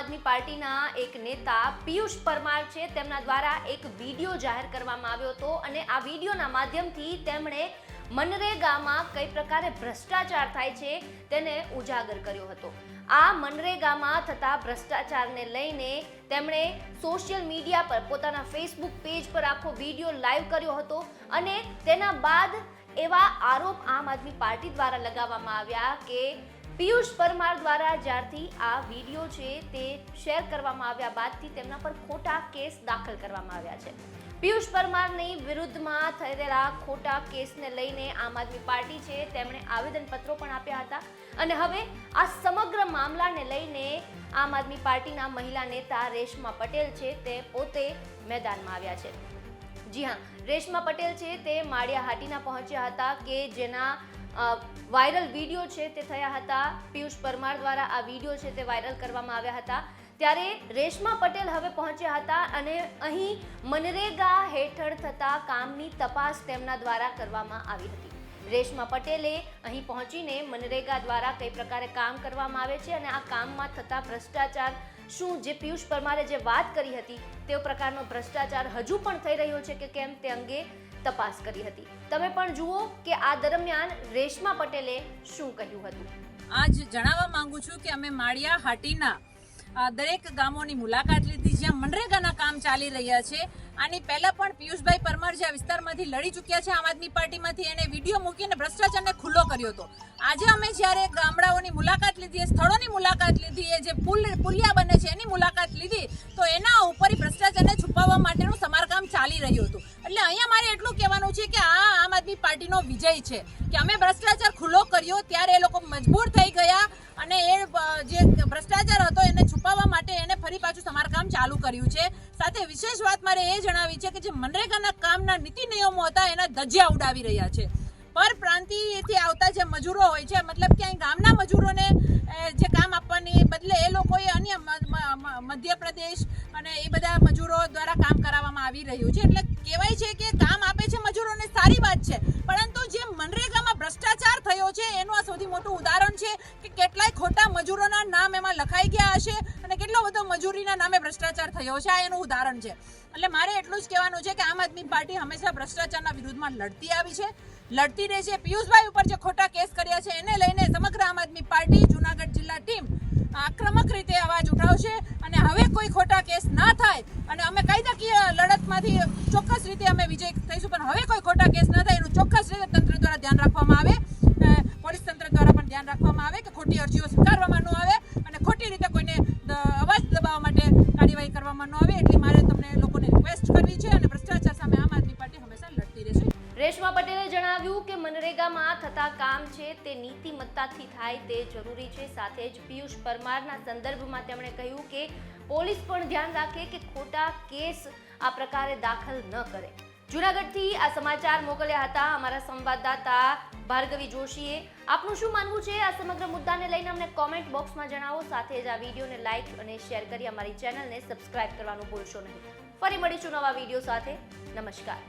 પાર્ટીના એક નેતા પિયુષ પરમાર છે. તેમના દ્વારા એક વીડિયો જાહેર કરવામાં આવ્યો હતો અને આ વિડીયોના માધ્યમથી તેમણે મનરેગામાં કઈ પ્રકારે ભ્રષ્ટાચાર થાય છે તેને ઉજાગર કર્યો હતો. આ મનરેગામાં થતા ભ્રષ્ટાચારને લઈને તેમણે સોશિયલ મીડિયા પર પોતાના ફેસબુક પેજ પર આખો વીડિયો લાઈવ કર્યો હતો અને તેના બાદ એવા આરોપ આમ આદમી પાર્ટી દ્વારા લગાવવામાં આવ્યા કે પિયુષ પરમાર દ્વારા જ્યારથી આ વીડિયો છે તે શેર કરવામાં આવ્યા બાદથી તેમના પર ખોટા કેસ દાખલ કરવામાં આવ્યા છે. પિયુષ પરમારની વિરુદ્ધમાં થયેલા ખોટા કેસને લઈને આમ આદમી પાર્ટી છે, તેમણે આવેદનપત્રો પણ આપ્યા હતા. અને હવે આ સમગ્ર મામલાને લઈને આમ આદમી પાર્ટીના મહિલા નેતા રેશમા પટેલ છે તે પોતે મેદાનમાં આવ્યા છે. જી હા, રેશમા પટેલ છે તે માળિયા હાટીના પહોંચ્યા હતા કે જેના વાયરલ વીડિયો છે તે થયા હતા. પિયુષ પરમાર દ્વારા આ વીડિયો છે તે વાયરલ કરવામાં આવ્યા હતા. ત્યારે રેશમા પટેલ હવે પહોંચ્યા હતા અને અહીં મનરેગા હેઠળ થતા કામની તપાસ તેમના દ્વારા કરવામાં આવી હતી. રેશમા પટેલે અહીં પહોંચીને મનરેગા દ્વારા કઈ પ્રકારે કામ કરવામાં આવે છે અને આ કામમાં થતા ભ્રષ્ટાચાર શું? જે પિયુષ પરમારે જે વાત કરી હતી તે પ્રકારનો ભ્રષ્ટાચાર હજુ પણ થઈ રહ્યો છે કે કેમ તે અંગે તપાસ કરી હતી. તમે પણ જુઓ કે આ દરમિયાન રેશમા પટેલે શું કહ્યું હતું. આજ જણાવવા માંગુ છું કે અમે માળિયા હાટીના દરેક ગામોની મુલાકાત લીધી, જ્યાં મનરેગાના કામ ચાલી રહ્યા છે. આની પહેલા પણ પિયુષભાઈ પરમાર જે વિસ્તારમાંથી લડી ચૂક્યા છે, આમ આદમી પાર્ટીમાંથી એને વીડિયો મૂકીને ભ્રષ્ટાચારને ખુલ્લો કર્યો હતો. આજે અમે જ્યારે ગામડાઓની મુલાકાત લીધી, એ સ્થળોની મુલાકાત લીધી, એ જે પુલ, પુલિયા બને છે, એની મુલાકાત લીધી, તો એના ઉપર ભ્રષ્ટાચારને છુપાવવા માટેનું સમારકામ ચાલી રહ્યું હતું. અહીંયા મારે એટલું કહેવાનું છે કે આ આમ આદમી પાર્ટીનો વિજય છે કે અમે ભ્રષ્ટાચાર ખુલ્લો કર્યો ત્યારે એ લોકો મજબૂર થઈ ગયા અને એ જે ભ્રષ્ટાચાર હતો એને છુપાવવા માટે એને ફરી પાછું સમારકામ ચાલુ કર્યું છે. સાથે વિશેષ વાત મારે એ જણાવી છે કે જે મનરેગાના કામના નીતિ નિયમો હતા એના ધજિયા ઉડાવી રહ્યા છે. પર પ્રાંતિથી આવતા જે મજૂરો હોય છે, મતલબ કે અહીં ગામના મજૂરોને જે કામ આપવાની બદલે એ લોકોએ અન્ય મધ્યપ્રદેશ અને એ બધા મજૂરો દ્વારા કામ કરાવવામાં આવી રહ્યું છે. એટલે કહેવાય છે કે કામ આપે છે મજૂરોને સારી વાત છે, પરંતુ જે મનરેગામાં ભ્રષ્ટાચાર થયો છે, એનું આ સૌથી મોટું ઉદાહરણ છે કે કેટલાય ખોટા મજૂરોના નામ એમાં લખાઈ ગયા હશે અને કેટલો બધો મજૂરીના નામે ભ્રષ્ટાચાર થયો છે, આ એનું ઉદાહરણ છે. એટલે મારે એટલું જ કહેવાનું છે કે આમ આદમી પાર્ટી હંમેશા ભ્રષ્ટાચારના વિરુદ્ધમાં લડતી આવી છે. લડતી રહે છે. પિયુષભાઈ ઉપર જે ખોટા કેસ કર્યા છે, એને લઈને સમગ્ર આમ આદમી પાર્ટી જુનાગઢ જિલ્લા ટીમ આક્રમક રીતે અવાજ ઉઠાવશે અને હવે કોઈ ખોટા કેસ ના થાય અને અમે લડતમાંથી ચોક્કસ રીતે અમે વિજય થઈશું. પણ હવે કોઈ ખોટા કેસ ના થાય. એનું ચોક્કસ રીતે તંત્ર દ્વારા ધ્યાન રાખવામાં આવે. પોલીસ તંત્ર દ્વારા પણ ધ્યાન રાખવામાં આવે કે ખોટી અરજીઓ સ્વીકારવામાં ન આવે અને ખોટી રીતે કોઈને અવાજ દબાવવા માટે કાર્યવાહી કરવામાં ન આવે. એટલી મારે તમને લોકોને રિક્વેસ્ટ કરવી છે અને ભ્રષ્ટાચાર સામે આમ આદમી પાર્ટી હંમેશા લડતી રહેશે. રેશમા પટેલે જણાવ્યું કે મનરેગામાં થતા કામ છે તે નીતિમત્તાથી થાય તે જરૂરી છે. સાથે જ પિયુષ પરમારના સંદર્ભમાં તેમણે કહ્યું કે પોલીસ પણ ધ્યાન રાખે કે ખોટા કેસ આ પ્રકારે દાખલ ન કરે. જુનાગઢથી આ સમાચાર મોકલ્યા હતા અમારા સંવાદદાતા ભાર્ગવી જોશીએ. આપનું શું માનવું છે? આ સમગ્ર મુદ્દાને લઈને અમને કોમેન્ટ બોક્સમાં જણાવો. સાથે જ આ વિડીયોને લાઈક અને શેર કરી અમારી ચેનલને સબસ્ક્રાઇબ કરવાનું ભૂલશો નહીં. ફરી મળીશું નવા વીડિયો સાથે. નમસ્કાર.